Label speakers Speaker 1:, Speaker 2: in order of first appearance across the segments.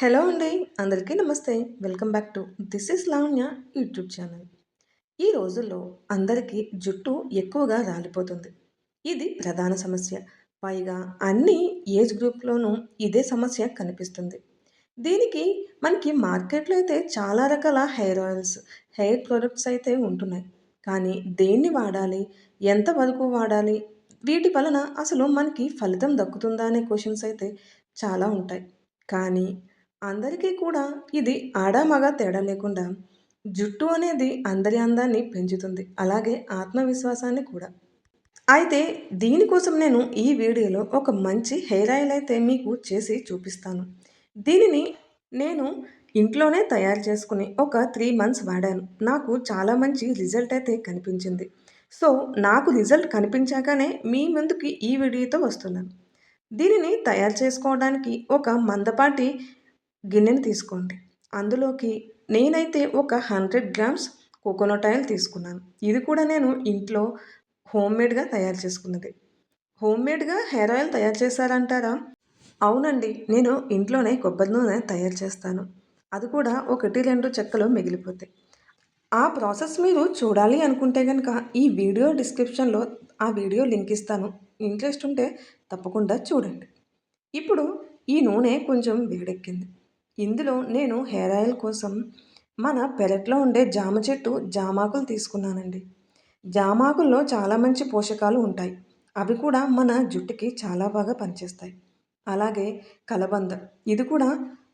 Speaker 1: Hello అండి అందరికీ నమస్తే. Welcome back to this is Lavanya YouTube channel. ఈ రోజుల్లో అందరికీ జుట్టు ఎక్కువగా రాలిపోతుంది. ఇది ప్రధాన సమస్య. పైగా అన్ని ఏజ్ గ్రూప్లోనూ ఇదే సమస్య కనిపిస్తుంది. దీనికి మనకి మార్కెట్లో అయితే చాలా రకాల హెయిర్ ఆయిల్స్ హెయిర్ ప్రొడక్ట్స్ అయితే ఉంటున్నాయి. కానీ దేన్ని వాడాలి? ఎంతవరకు వాడాలి? వీటి వలన అసలు మనకి ఫలితం దక్కుతుందా అనే క్వశ్చన్స్ అయితే చాలా ఉంటాయి. కానీ అందరికీ కూడా ఇది ఆడ మగ తేడా లేకుండా జుట్టు అనేది అందరి అందాన్ని పెంచుతుంది అలాగే ఆత్మవిశ్వాసాన్ని కూడా. అయితే దీనికోసం నేను ఈ వీడియోలో ఒక మంచి హెయిర్ ఆయిల్ అయితే మీకు చేసి చూపిస్తాను. దీనిని నేను ఇంట్లోనే తయారు చేసుకుని ఒక త్రీ మంత్స్ వాడాను. నాకు చాలా మంచి రిజల్ట్ అయితే కనిపించింది. సో నాకు రిజల్ట్ కనిపించాకనే మీ ముందుకి ఈ వీడియోతో వస్తున్నాను. దీనిని తయారు చేసుకోవడానికి ఒక మందపాటి గిన్నెని తీసుకోండి. అందులోకి నేనైతే ఒక హండ్రెడ్ గ్రామ్స్ కోకోనట్ ఆయిల్ తీసుకున్నాను. ఇది కూడా నేను ఇంట్లో హోమ్మేడ్గా తయారు చేసుకున్నది. హోమ్మేడ్గా హెయిర్ ఆయిల్ తయారు చేశారంటారా? అవునండి నేను ఇంట్లోనే కొబ్బరి నూనె తయారు చేస్తాను. అది కూడా ఒకటి రెండు చెక్కలు మిగిలిపోతాయి ఆ ప్రాసెస్ మీరు చూడాలి అనుకుంటే కనుక ఈ వీడియో డిస్క్రిప్షన్లో ఆ వీడియో లింక్ ఇస్తాను. ఇంట్రెస్ట్ ఉంటే తప్పకుండా చూడండి. ఇప్పుడు ఈ నూనె కొంచెం వేడెక్కింది. ఇందులో నేను హెయిర్ ఆయిల్ కోసం మన పెరట్లో ఉండే జామ చెట్టు జామాకులు తీసుకున్నానండి. జామాకుల్లో చాలా మంచి పోషకాలు ఉంటాయి. అవి కూడా మన జుట్టుకి చాలా బాగా పనిచేస్తాయి. అలాగే కలబంద ఇది కూడా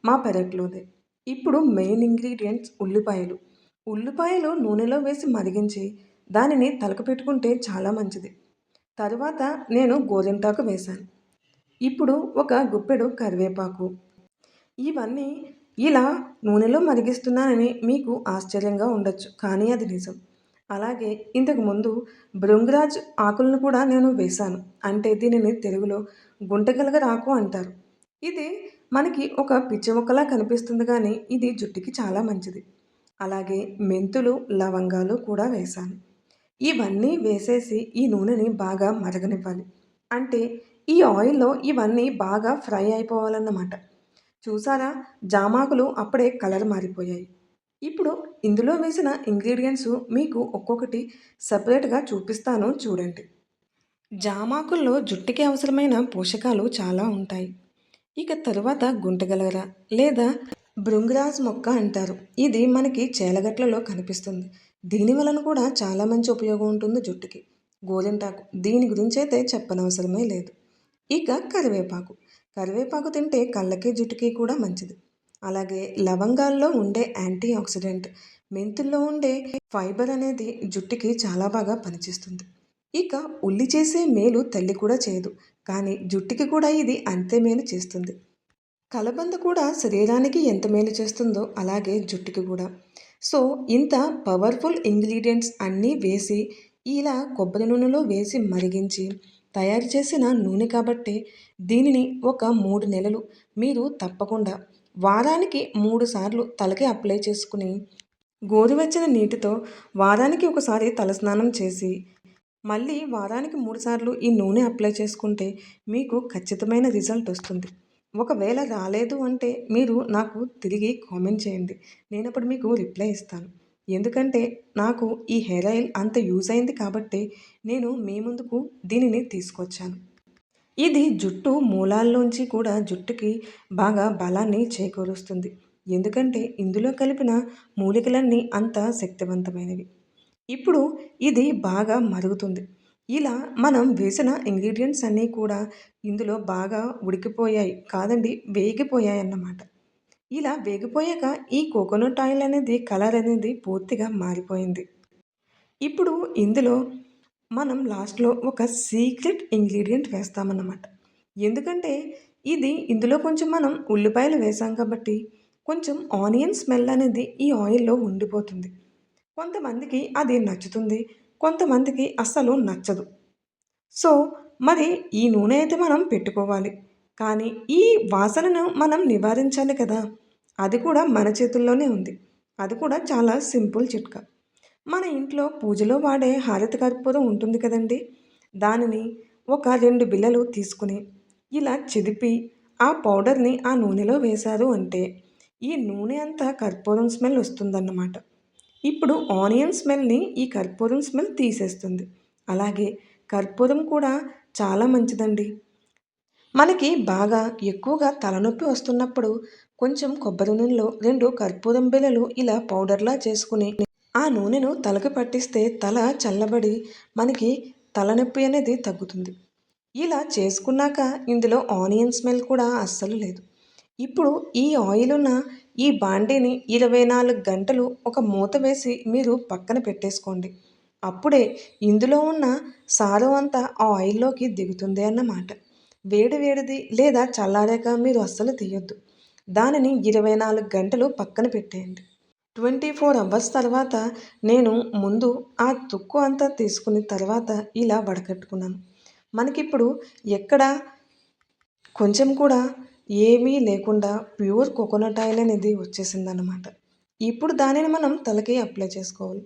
Speaker 1: మా పెరట్లోదే. ఇప్పుడు మెయిన్ ఇంగ్రీడియంట్స్ ఉల్లిపాయలు. ఉల్లిపాయలు నూనెలో వేసి మరిగించి దానిని తలకు పెట్టుకుంటే చాలా మంచిది. తరువాత నేను గోరింటాకు వేశాను. ఇప్పుడు ఒక గుప్పెడు కరివేపాకు ఇవన్నీ ఇలా నూనెలో మరిగిస్తున్నానని మీకు ఆశ్చర్యంగా ఉండొచ్చు కానీ అది నిజం. అలాగే ఇంతకుముందు భృంగరాజ్ ఆకులను కూడా నేను వేశాను. అంటే దీనిని తెలుగులో గుంటగలగరాకు అంటారు. ఇది మనకి ఒక పిచ్చి మొక్కలా కనిపిస్తుంది కానీ ఇది జుట్టుకి చాలా మంచిది. అలాగే మెంతులు లవంగాలు కూడా వేశాను. ఇవన్నీ వేసేసి ఈ నూనెని బాగా మరగనివ్వాలి. అంటే ఈ ఆయిల్లో ఇవన్నీ బాగా ఫ్రై అయిపోవాలన్నమాట. చూసారా? జామాకులు అప్పుడే కలర్ మారిపోయాయి. ఇప్పుడు ఇందులో వేసిన ఇంగ్రీడియంట్స్ మీకు ఒక్కొక్కటి సపరేట్గా చూపిస్తాను చూడండి. జామాకుల్లో జుట్టుకి అవసరమైన పోషకాలు చాలా ఉంటాయి. ఇక తరువాత గుంటగలగర లేదా బృంగరాజ్ మొక్క అంటారు. ఇది మనకి చేలగట్లలో కనిపిస్తుంది. దీని వలన కూడా చాలా మంచి ఉపయోగం ఉంటుంది జుట్టుకి. గోరింటాకు దీని గురించి అయితే చెప్పనవసరమే లేదు. ఇక కరివేపాకు. కరివేపాకు తింటే కళ్ళకి జుట్టుకి కూడా మంచిది. అలాగే లవంగాల్లో ఉండే యాంటీ ఆక్సిడెంట్ మెంతుల్లో ఉండే ఫైబర్ అనేది జుట్టుకి చాలా బాగా పనిచేస్తుంది. ఇక ఉల్లి చేసే మేలు తల్లి కూడా చేయదు కానీ జుట్టుకి కూడా ఇది అంతే మేలు చేస్తుంది. కలబంద కూడా శరీరానికి ఎంత మేలు చేస్తుందో అలాగే జుట్టుకి కూడా. సో ఇంత పవర్ఫుల్ ఇంగ్రీడియంట్స్ అన్నీ వేసి ఇలా కొబ్బరి నూనెలో వేసి మరిగించి తయారు చేసిన నూనె కాబట్టి దీనిని ఒక మూడు నెలలు మీరు తప్పకుండా వారానికి మూడు సార్లు తలకి అప్లై చేసుకుని గోరువెచ్చని నీటితో వారానికి ఒకసారి తలస్నానం చేసి మళ్ళీ వారానికి మూడుసార్లు ఈ నూనె అప్లై చేసుకుంటే మీకు ఖచ్చితమైన రిజల్ట్ వస్తుంది. ఒకవేళ రాలేదు అంటే మీరు నాకు తిరిగి కామెంట్ చేయండి. నేను అప్పుడు మీకు రిప్లై ఇస్తాను. ఎందుకంటే నాకు ఈ హెయిర్ ఆయిల్ అంత యూజ్ అయింది కాబట్టి నేను మీ ముందుకు దీనిని తీసుకొచ్చాను. ఇది జుట్టు మూలాల్లోంచి కూడా జుట్టుకి బాగా బలాన్ని చేకూరుస్తుంది. ఎందుకంటే ఇందులో కలిపిన మూలికలన్నీ అంత శక్తివంతమైనవి. ఇప్పుడు ఇది బాగా మరుగుతుంది. ఇలా మనం వేసిన ఇంగ్రీడియంట్స్ అన్నీ కూడా ఇందులో బాగా ఉడికిపోయాయి. కాదండి వేగిపోయాయి అన్నమాట ఇలా వేగిపోయాక ఈ కోకోనట్ ఆయిల్ అనేది కలర్ అనేది పూర్తిగా మారిపోయింది. ఇప్పుడు ఇందులో మనం లాస్ట్లో ఒక సీక్రెట్ ఇంగ్రీడియంట్ వేస్తామన్నమాట. ఎందుకంటే ఇది ఇందులో కొంచెం మనం ఉల్లిపాయలు వేసాం కాబట్టి కొంచెం ఆనియన్ స్మెల్ అనేది ఈ ఆయిల్లో ఉండిపోతుంది. కొంతమందికి అది నచ్చుతుంది కొంతమందికి అస్సలు నచ్చదు. సో మరి ఈ నూనె అయితే మనం పెట్టుకోవాలి. కానీ ఈ వాసనను మనం నివారించాలి కదా. అది కూడా మన చేతుల్లోనే ఉంది. అది కూడా చాలా సింపుల్ చిట్కా. మన ఇంట్లో పూజలో వాడే హారతి కర్పూరం ఉంటుంది కదండి. దానిని ఒక రెండు బిళ్ళలు తీసుకుని ఇలా చిదిపి ఆ పౌడర్ని ఆ నూనెలో వేశారు అంటే ఈ నూనె అంతా కర్పూరం స్మెల్ వస్తుందన్నమాట. ఇప్పుడు ఆనియన్ స్మెల్ని ఈ కర్పూరం స్మెల్ తీసేస్తుంది. అలాగే కర్పూరం కూడా చాలా మంచిదండి. మనకి బాగా ఎక్కువగా తలనొప్పి వస్తున్నప్పుడు కొంచెం కొబ్బరి నూనెలో రెండు కర్పూరం బిళ్ళలు ఇలా పౌడర్లా చేసుకుని ఆ నూనెను తలకు పట్టిస్తే తల చల్లబడి మనకి తలనొప్పి అనేది తగ్గుతుంది. ఇలా చేసుకున్నాక ఇందులో ఆనియన్ స్మెల్ కూడా అస్సలు లేదు. ఇప్పుడు ఈ ఆయిల్ ఉన్న ఈ బాండీని ఇరవై నాలుగు గంటలు ఒక మూత వేసి మీరు పక్కన పెట్టేసుకోండి. అప్పుడే ఇందులో ఉన్న సారం అంతా ఆ ఆయిల్లోకి దిగుతుంది అన్నమాట. వేడి వేడిది లేదా చల్లారాక మీరు అస్సలు తీయొద్దు. దానిని ఇరవై నాలుగు గంటలు పక్కన పెట్టేయండి. ట్వంటీ ఫోర్ అవర్స్ తర్వాత నేను ముందు ఆ తుక్కు అంతా తీసుకున్న తర్వాత ఇలా వడకట్టుకున్నాను. మనకిప్పుడు ఎక్కడ కొంచెం కూడా ఏమీ లేకుండా ప్యూర్ కోకోనట్ ఆయిల్ అనేది వచ్చేసిందన్నమాట. ఇప్పుడు దానిని మనం తలకి అప్లై చేసుకోవాలి.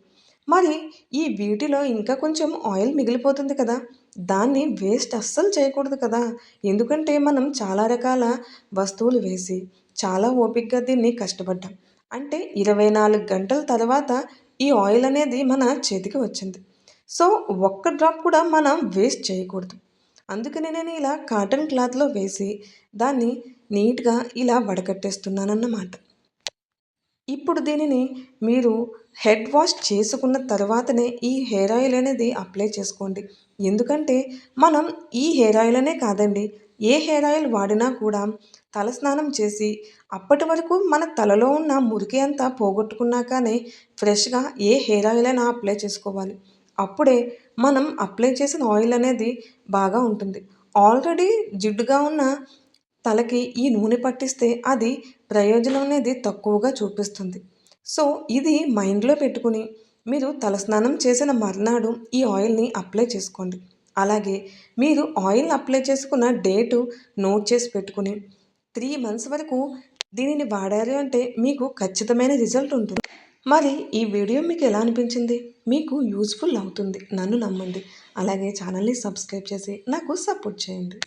Speaker 1: మరి ఈ వీటిలో ఇంకా కొంచెం ఆయిల్ మిగిలిపోతుంది కదా. దాన్ని వేస్ట్ అస్సలు చేయకూడదు కదా. ఎందుకంటే మనం చాలా రకాల వస్తువులు వేసి చాలా ఓపికగా దీన్ని కష్టపడ్డాం. అంటే ఇరవై నాలుగు గంటల తర్వాత ఈ ఆయిల్ అనేది మన చేతికి వచ్చింది. సో ఒక్క డ్రాప్ కూడా మనం వేస్ట్ చేయకూడదు. అందుకనే నేను ఇలా కాటన్ క్లాత్లో వేసి దాన్ని నీట్గా ఇలా వడకట్టేస్తున్నానన్నమాట. ఇప్పుడు దీనిని మీరు హెడ్ వాష్ చేసుకున్న తర్వాతనే ఈ హెయిర్ ఆయిల్ అనేది అప్లై చేసుకోండి. ఎందుకంటే మనం ఈ హెయిర్ ఆయిల్ అనే కాదండి ఏ హెయిర్ ఆయిల్ వాడినా కూడా తలస్నానం చేసి అప్పటి వరకు మన తలలో ఉన్న మురికి అంతా పోగొట్టుకున్నాకనే ఫ్రెష్గా ఏ హెయిర్ ఆయిల్ అయినా అప్లై చేసుకోవాలి. అప్పుడే మనం అప్లై చేసిన ఆయిల్ అనేది బాగా ఉంటుంది. ఆల్రెడీ జిడ్డుగా ఉన్న తలకి ఈ నూనె పట్టిస్తే అది ప్రయోజనం అనేది తక్కువగా చూపిస్తుంది. సో ఇది మైండ్లో పెట్టుకుని మీరు తలస్నానం చేసిన మర్నాడు ఈ ఆయిల్ని అప్లై చేసుకోండి. అలాగే మీరు ఆయిల్ అప్లై చేసుకున్న డేటు నోట్ చేసి పెట్టుకుని త్రీ మంత్స్ వరకు దీనిని వాడారు అంటే మీకు ఖచ్చితమైన రిజల్ట్ ఉంటుంది. మరి ఈ వీడియో మీకు ఎలా అనిపించింది? మీకు యూస్ఫుల్ అవుతుంది. నన్ను నమ్మండి. అలాగే ఛానల్ని సబ్స్క్రైబ్ చేసి నాకు సపోర్ట్ చేయండి.